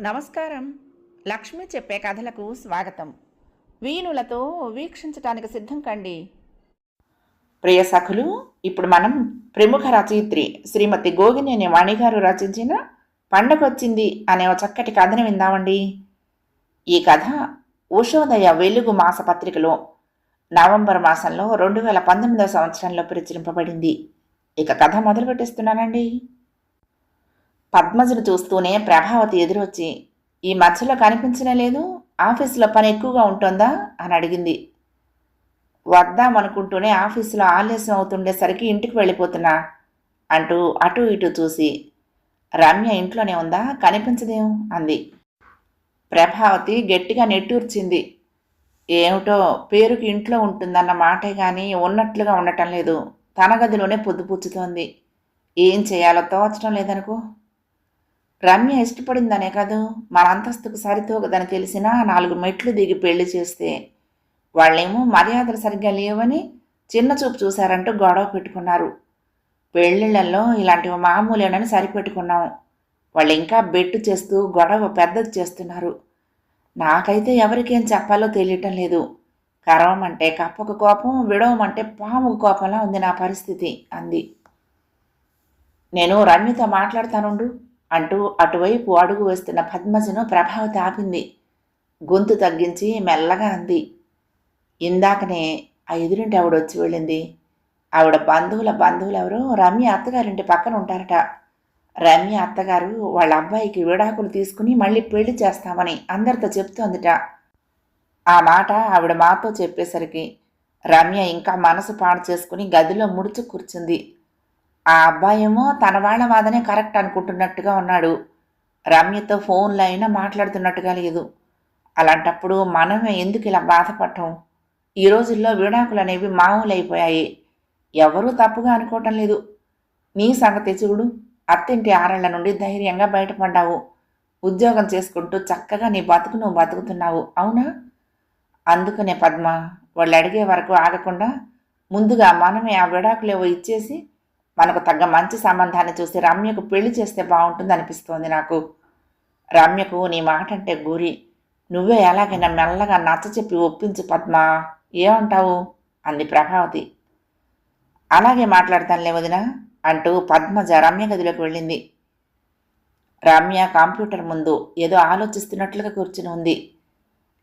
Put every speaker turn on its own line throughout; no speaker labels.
నమస్కారం. లక్ష్మి చెప్పే కథలకు స్వాగతం. వీణులతో వీక్షించటానికి సిద్ధం కండి. ప్రియ సఖులు ఇప్పుడు మనం ప్రముఖ రచయిత్రి శ్రీమతి గోగినేని వాణిగారు రచించిన పండగొచ్చింది అనే ఒక చక్కటి కథను విందామండి. ఈ కథ ఉషోదయ వెలుగు మాస పత్రికలో నవంబర్ మాసంలో రెండు వేల పంతొమ్మిదవ సంవత్సరంలో ప్రచురింపబడింది. ఇక కథ మొదలు పెట్టేస్తున్నానండి పద్మజను చూస్తూనే ప్రభావతి ఎదురొచ్చి ఈ మధ్యలో కనిపించనే లేదు? ఆఫీసులో పని ఎక్కువగా ఉంటుందా? అని అడిగింది. వద్దామనుకుంటూనే ఆఫీసులో ఆలస్యం అవుతుండేసరికి ఇంటికి వెళ్ళిపోతున్నా అంటూ అటు ఇటు చూసి రమ్య ఇంట్లోనే ఉందా? కనిపించదేం? అంది. ప్రభావతి గట్టిగా నెట్టూర్చింది. ఏమిటో పేరుకి ఇంట్లో ఉంటుందన్న మాటే కానీ ఉన్నట్లుగా ఉండటం లేదు. తన గదిలోనే పొద్దుపుచ్చుతోంది ఏం చేయాలో తోచడం లేదనుకో రమ్య ఇష్టపడిందనే కాదు? మన అంతస్తుకు సరితూగదని తెలిసినా నాలుగు మెట్లు దిగి పెళ్ళి చేస్తే వాళ్ళేమో మర్యాదలు సరిగ్గా లేవని చిన్న చూపు చూశారంటూ గొడవ పెట్టుకున్నారు. పెళ్ళిళ్ళల్లో ఇలాంటివి మామూలేనని సరిపెట్టుకున్నాం. వాళ్ళు ఇంకా బెట్టు చేస్తూ గొడవ పెద్దది చేస్తున్నారు. నాకైతే ఎవరికేం చెప్పాలో తెలియటం లేదు. కరవమంటే కప్పకు కోపం విడవమంటే పాముకు కోపంలా ఉంది నా పరిస్థితి అంది. నేను రమ్యతో మాట్లాడతానుండు? అంటూ అటువైపు అడుగు వేస్తున్న పద్మజను ప్రభావతి ఆపింది. గొంతు తగ్గించి మెల్లగా అంది. ఇందాకనే ఆ ఎదురింటి ఆవిడ వచ్చి వెళ్ళింది. ఆవిడ బంధువుల బంధువులెవరో రమ్య అత్తగారింటి పక్కన ఉంటారట. రమ్య అత్తగారు వాళ్ళ అబ్బాయికి విడాకులు తీసుకుని మళ్ళీ పెళ్ళి చేస్తామని అందరితో చెప్తోందిట. ఆ మాట ఆవిడ మాతో చెప్పేసరికి రమ్య ఇంకా మనసు పాడు చేసుకుని గదిలో ముడుచు కూర్చుంది. ఆ అబ్బాయేమో తన వాళ్ళ వాదనే కరెక్ట్ అనుకుంటున్నట్టుగా ఉన్నాడు. రమ్యతో ఫోన్లో అయినా మాట్లాడుతున్నట్టుగా లేదు. అలాంటప్పుడు మనమే ఎందుకు ఇలా బాధపడటం ఈ రోజుల్లో విడాకులు అనేవి మామూలైపోయాయి ఎవరూ తప్పుగా అనుకోవటం లేదు. నీ సంగతి చూడు. అత్తింటి ఆరళ్ళ నుండి ధైర్యంగా బయటపడ్డావు. ఉద్యోగం చేసుకుంటూ చక్కగా నీ బతుకు నువ్వు బతుకుతున్నావు. అవునా? అందుకనే పద్మ వాళ్ళు అడిగే వరకు ఆగకుండా ముందుగా మనమే ఆ విడాకులేవో ఇచ్చేసి మనకు తగ్గ మంచి సంబంధాన్ని చూసి రమ్యకు పెళ్ళి చేస్తే బాగుంటుంది అనిపిస్తోంది నాకు. రమ్యకు నీ మాట అంటే గురి. నువ్వే ఎలాగైనా మెల్లగా నచ్చ చెప్పి ఒప్పించు పద్మ. ఏమంటావు? అంది ప్రభావతి. అలాగే మాట్లాడతానులే వదిన అంటూ పద్మజ రమ్య గదిలోకి వెళ్ళింది. రమ్య కంప్యూటర్ ముందు ఏదో ఆలోచిస్తున్నట్లుగా కూర్చుని ఉంది.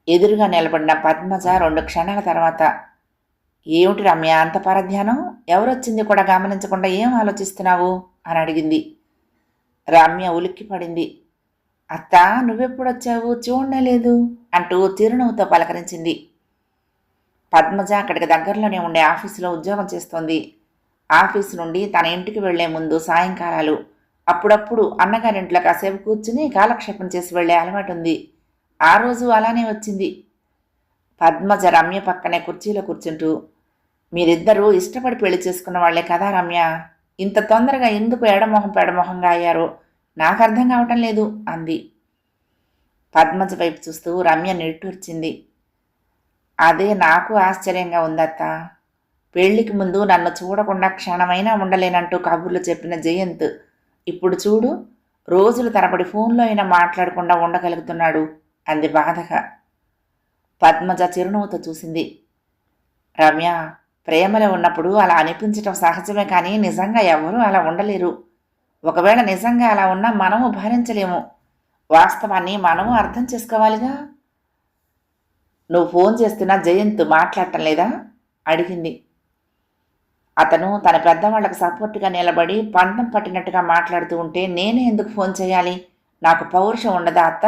ఎదురుగా నిలబడిన పద్మజ రెండు క్షణాల తర్వాత ఏమిటి రమ్య? అంత పరధ్యానం? ఎవరొచ్చింది కూడా గమనించకుండా ఏం ఆలోచిస్తున్నావు? అని అడిగింది. రమ్య ఉలిక్కి పడింది అత్త నువ్వెప్పుడొచ్చావు? చూడనే లేదు అంటూ చిరునవ్వుతో పలకరించింది. పద్మజ అక్కడికి దగ్గరలోనే ఉండే ఆఫీసులో ఉద్యోగం చేస్తోంది. ఆఫీస్ నుండి తన ఇంటికి వెళ్ళే ముందు సాయంకాలాలు. అప్పుడప్పుడు అన్నగారింట్లో కాసేపు కూర్చుని కాలక్షేపం చేసి వెళ్ళే అలవాటు ఉంది ఆ రోజు అలానే వచ్చింది. పద్మజ రమ్య పక్కనే కుర్చీలో కూర్చుంటూ మీరిద్దరూ ఇష్టపడి పెళ్ళి చేసుకున్న వాళ్ళే కదా రమ్య? ఇంత తొందరగా ఎందుకు ఎడమొహం పెడమొహంగా అయ్యారో? నాకు అర్థం కావటం లేదు అంది. పద్మజ వైపు చూస్తూ రమ్య నిట్టూర్చింది. అదే నాకు ఆశ్చర్యంగా ఉందత్త. పెళ్ళికి ముందు నన్ను చూడకుండా క్షణమైనా ఉండలేనంటూ కబుర్లు చెప్పిన జయంత్ ఇప్పుడు చూడు రోజుల తరబడి ఫోన్లో అయినా మాట్లాడకుండా ఉండగలుగుతున్నాడు అంది బాధగా. పద్మజ చిరునవ్వుతో చూసింది. రమ్య ప్రేమలో ఉన్నప్పుడు అలా అనిపించటం సహజమే కానీ నిజంగా ఎవరూ అలా ఉండలేరు. ఒకవేళ నిజంగా అలా ఉన్నా మనము భరించలేము. వాస్తవాన్ని మనము అర్థం చేసుకోవాలిగా? నువ్వు ఫోన్ చేస్తున్న జయంత్ మాట్లాడటం లేదా? అడిగింది. అతను తన పెద్దవాళ్ళకు సపోర్ట్గా నిలబడి పంతం పట్టినట్టుగా మాట్లాడుతూ ఉంటే నేనే ఎందుకు ఫోన్ చేయాలి? నాకు పౌరుషం ఉండదా అత్త?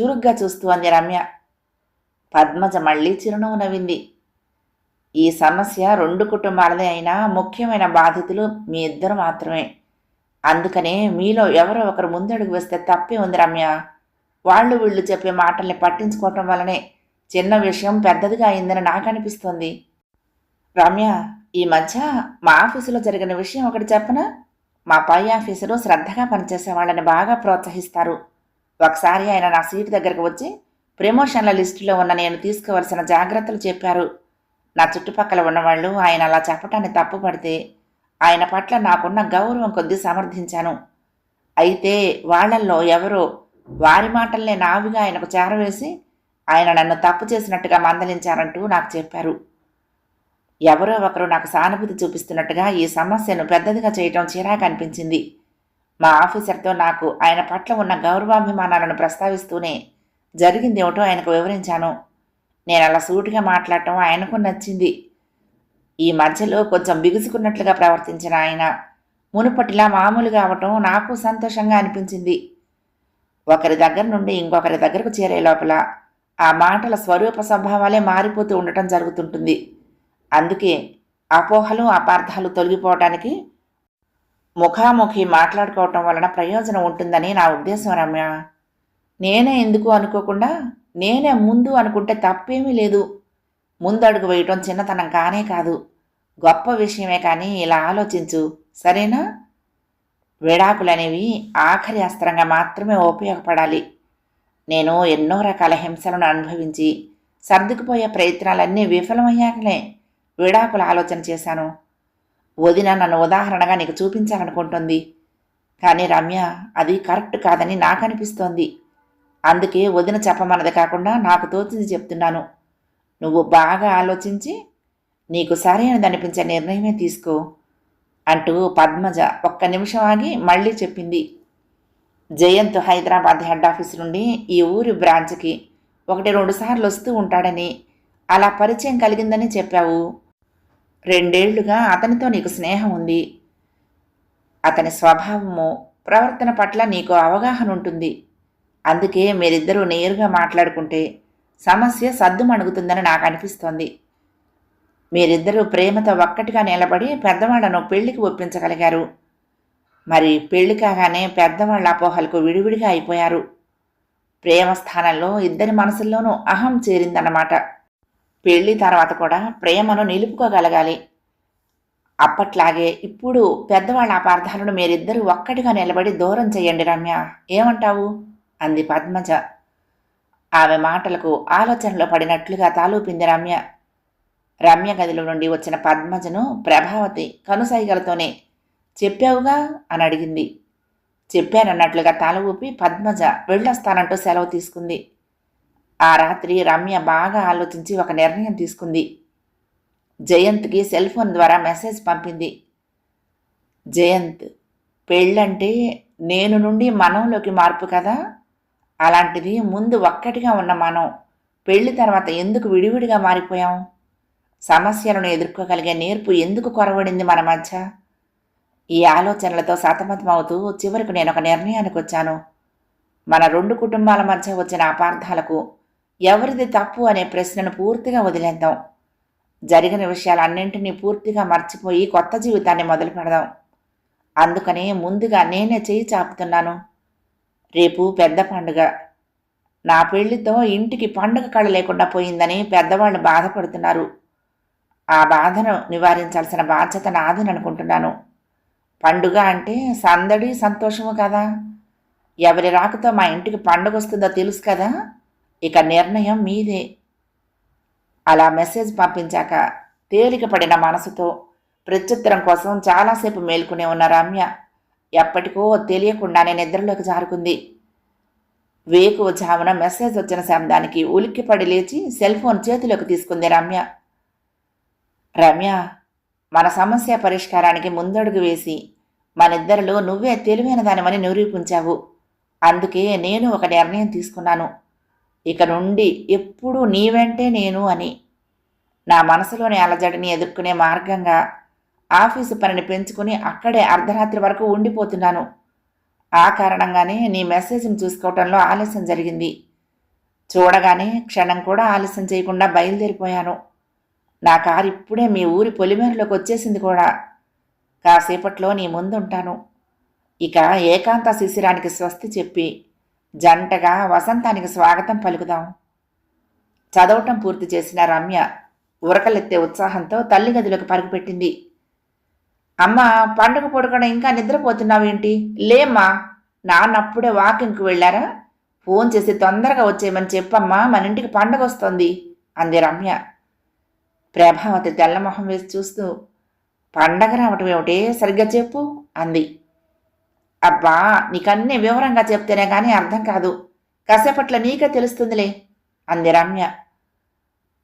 చురుగ్గా చూస్తూ అంది రమ్య. పద్మజ మళ్ళీ చిరునవ్వు నవ్వింది. ఈ సమస్య రెండు కుటుంబాలదే అయినా ముఖ్యమైన బాధితులు మీ ఇద్దరు మాత్రమే. అందుకనే మీలో ఎవరో ఒకరు ముందడుగు వేస్తే తప్పే ఉంది రమ్య. వాళ్ళు వీళ్ళు చెప్పే మాటల్ని పట్టించుకోవటం వల్లనే చిన్న విషయం పెద్దదిగా అయిందని నాకు అనిపిస్తుంది రమ్య ఈ మధ్య మా ఆఫీసులో జరిగిన విషయం ఒకటి చెప్పనా? మా పై ఆఫీసరు శ్రద్ధగా పనిచేసే వాళ్ళని బాగా ప్రోత్సహిస్తారు. ఒకసారి ఆయన నా సీటు దగ్గరకు వచ్చి ప్రమోషన్ల లిస్టులో ఉన్న నేను తీసుకోవలసిన జాగ్రత్తలు చెప్పారు. నా చుట్టుపక్కల ఉన్నవాళ్ళు ఆయన అలా చెప్పటాన్ని తప్పుపడితే ఆయన పట్ల నాకున్న గౌరవం కొద్దీ సమర్థించాను. అయితే వాళ్ళల్లో ఎవరో వారి మాటల్నే నావిగా ఆయనకు చేరవేసి ఆయన నన్ను తప్పు చేసినట్టుగా మందలించారంటూ నాకు చెప్పారు. ఎవరో ఒకరు నాకు సానుభూతి చూపిస్తున్నట్టుగా ఈ సమస్యను పెద్దదిగా చేయటం చిరాకు అనిపించింది. మా ఆఫీసర్తో నాకు ఆయన పట్ల ఉన్న గౌరవాభిమానాలను ప్రస్తావిస్తూనే జరిగింది ఏమిటో ఆయనకు వివరించాను. నేను అలా సూటిగా మాట్లాడటం ఆయనకు నచ్చింది. ఈ మధ్యలో కొంచెం బిగుసుకున్నట్లుగా ప్రవర్తించిన ఆయన మునుపటిలా మామూలుగా అవటం నాకు సంతోషంగా అనిపించింది. ఒకరి దగ్గర నుండి ఇంకొకరి దగ్గరకు చేరే లోపల ఆ మాటల స్వరూప స్వభావాలే మారిపోతూ ఉండటం జరుగుతుంటుంది. అందుకే అపోహలు అపార్థాలు తొలగిపోవటానికి ముఖాముఖి మాట్లాడుకోవటం వలన ప్రయోజనం ఉంటుందని నా ఉద్దేశం రమ్య. నేనే ఎందుకు అనుకోకుండా నేనే ముందు అనుకుంటే తప్పేమీ లేదు. ముందడుగు వేయటం చిన్నతనం కానే కాదు. గొప్ప విషయమే కానీ ఇలా ఆలోచించు. సరేనా? విడాకులనేవి ఆఖరి అస్త్రంగా మాత్రమే ఉపయోగపడాలి. నేను ఎన్నో రకాల హింసలను అనుభవించి సర్దుకుపోయే ప్రయత్నాలన్నీ విఫలమయ్యాకనే విడాకుల ఆలోచన చేశాను. వదిన నన్ను ఉదాహరణగా నీకు చూపించాలనుకుంటుంది. కానీ రమ్య అది కరెక్ట్ కాదని నాకు అనిపిస్తోంది అందుకే వదిన చెప్పమన్నది కాకుండా నాకు తోచింది చెప్తున్నాను. నువ్వు బాగా ఆలోచించి నీకు సరైనదనిపించే నిర్ణయమే తీసుకో అంటూ పద్మజ ఒక్క నిమిషం ఆగి మళ్ళీ చెప్పింది. జయంత్ హైదరాబాద్ హెడ్ ఆఫీస్ నుండి ఈ ఊరి బ్రాంచ్కి ఒకటి రెండు సార్లు వస్తూ ఉంటాడని అలా పరిచయం కలిగిందని చెప్పావు. రెండేళ్ళుగా అతనితో నీకు స్నేహం ఉంది. అతని స్వభావము ప్రవర్తన పట్ల నీకు అవగాహన ఉంటుంది అందుకే మీరిద్దరూ నేరుగా మాట్లాడుకుంటే సమస్య సద్దుమణుగుతుందని నాకు అనిపిస్తోంది మీరిద్దరూ ప్రేమతో ఒక్కటిగా నిలబడి పెద్దవాళ్ళను పెళ్ళికి ఒప్పించగలిగారు. మరి పెళ్ళి కాగానే పెద్దవాళ్ళ అపోహలకు విడివిడిగా అయిపోయారు. ప్రేమ స్థానంలో ఇద్దరి మనసుల్లోనూ అహం చేరిందన్నమాట. పెళ్ళి తర్వాత కూడా ప్రేమను నిలుపుకోగలగాలి. అప్పట్లాగే ఇప్పుడు పెద్దవాళ్ళ అపార్థాలను మీరిద్దరూ ఒక్కటిగా నిలబడి దూరం చేయండి రమ్య. ఏమంటావు? అంది పద్మజ. ఆమె మాటలకు ఆలోచనలో పడినట్లుగా తాలూపింది రమ్య. రమ్య గదిలో నుండి వచ్చిన పద్మజను ప్రభావతి కనుసైగలతోనే చెప్పావుగా? అని అడిగింది. చెప్పానన్నట్లుగా తల ఊపి పద్మజ వెళ్ళొస్తానంటూ సెలవు తీసుకుంది. ఆ రాత్రి రమ్య బాగా ఆలోచించి ఒక నిర్ణయం తీసుకుంది. జయంత్కి సెల్ ఫోన్ ద్వారా మెసేజ్ పంపింది. జయంత్ పెళ్ళంటే నేను నుండి మనంలోకి మార్పు కదా? అలాంటిది ముందు ఒక్కటిగా ఉన్న మనం పెళ్ళి తర్వాత ఎందుకు విడివిడిగా మారిపోయాం? సమస్యలను ఎదుర్కోగలిగే నేర్పు ఎందుకు కొరవడింది మన మధ్య? ఈ ఆలోచనలతో సతమతమవుతూ చివరికి నేను ఒక నిర్ణయానికి వచ్చాను. మన రెండు కుటుంబాల మధ్య వచ్చిన అపార్థాలకు ఎవరిది తప్పు అనే ప్రశ్నను పూర్తిగా వదిలేద్దాం. జరిగిన విషయాలన్నింటినీ పూర్తిగా మర్చిపోయి కొత్త జీవితాన్ని మొదలు పెడదాం అందుకనే ముందుగా నేనే చేయి చాపుతున్నాను. రేపు పెద్ద పండుగ. నా పెళ్ళితో ఇంటికి పండుగ కళ లేకుండా పోయిందని పెద్దవాళ్ళు బాధపడుతున్నారు. ఆ బాధను నివారించాల్సిన బాధ్యత నాదని అనుకుంటున్నాను. పండుగ అంటే సందడి సంతోషము కదా. ఎవరి రాకతో మా ఇంటికి పండుగ వస్తుందో తెలుసు కదా. ఇక నిర్ణయం మీదే. అలా మెసేజ్ పంపించాక తేలిక పడిన మనసుతో ప్రత్యుత్తరం కోసం చాలాసేపు మేల్కొనే ఉన్న రమ్య ఎప్పటికో తెలియకుండానే నిద్రలోకి జారుకుంది. వేకువ జామున మెసేజ్ వచ్చిన శబ్దానికి ఉలిక్కిపడి లేచి సెల్ ఫోన్ చేతిలోకి తీసుకుంది రమ్య. రమ్య మన సమస్య పరిష్కారానికి ముందడుగు వేసి మనిద్దరిలో నువ్వే తెలివైన దానివని నిరూపించావు. అందుకే నేను ఒక నిర్ణయం తీసుకున్నాను. ఇక నుండి ఎప్పుడూ నీ వెంటే నేను అని. నా మనసులోని అలజడిని ఎదుర్కొనే మార్గంగా ఆఫీసు పనిని పెంచుకుని అక్కడే అర్ధరాత్రి వరకు ఉండిపోతున్నాను. ఆ కారణంగానే నీ మెసేజ్ని చూసుకోవటంలో ఆలస్యం జరిగింది. చూడగానే క్షణం కూడా ఆలస్యం చేయకుండా బయలుదేరిపోయాను. నా కారు ఇప్పుడే మీ ఊరి పొలిమేరులోకి వచ్చేసింది కూడా. కాసేపట్లో నీ ముందుంటాను. ఇక ఏకాంత శిశిరానికి స్వస్తి చెప్పి జంటగా వసంతానికి స్వాగతం పలుకుదాం. చదవటం పూర్తి చేసిన రమ్య ఉరకలెత్తే ఉత్సాహంతో తల్లి గదిలోకి పరుగుపెట్టింది. అమ్మ పండుగ పొడకడం ఇంకా నిద్రపోతున్నావేంటి? లేమ్మా నాన్నప్పుడే వాకింగ్కి వెళ్ళారా? ఫోన్ చేసి తొందరగా వచ్చేయమని చెప్పమ్మా మన ఇంటికి పండుగ వస్తోంది అంది రమ్య. ప్రభావతి తెల్లమొహం వేసి చూస్తూ పండగ రావటం ఏమిటే? సరిగ్గా చెప్పు అంది. అబ్బా నీకన్నీ వివరంగా చెప్తేనే కానీ అర్థం కాదు. కాసేపట్ల నీకే తెలుస్తుందిలే అంది రమ్య.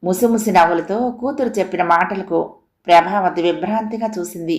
ముసిముసి నవ్వులతో కూతురు చెప్పిన మాటలకు ప్రభావతి విభ్రాంతిగా చూసింది.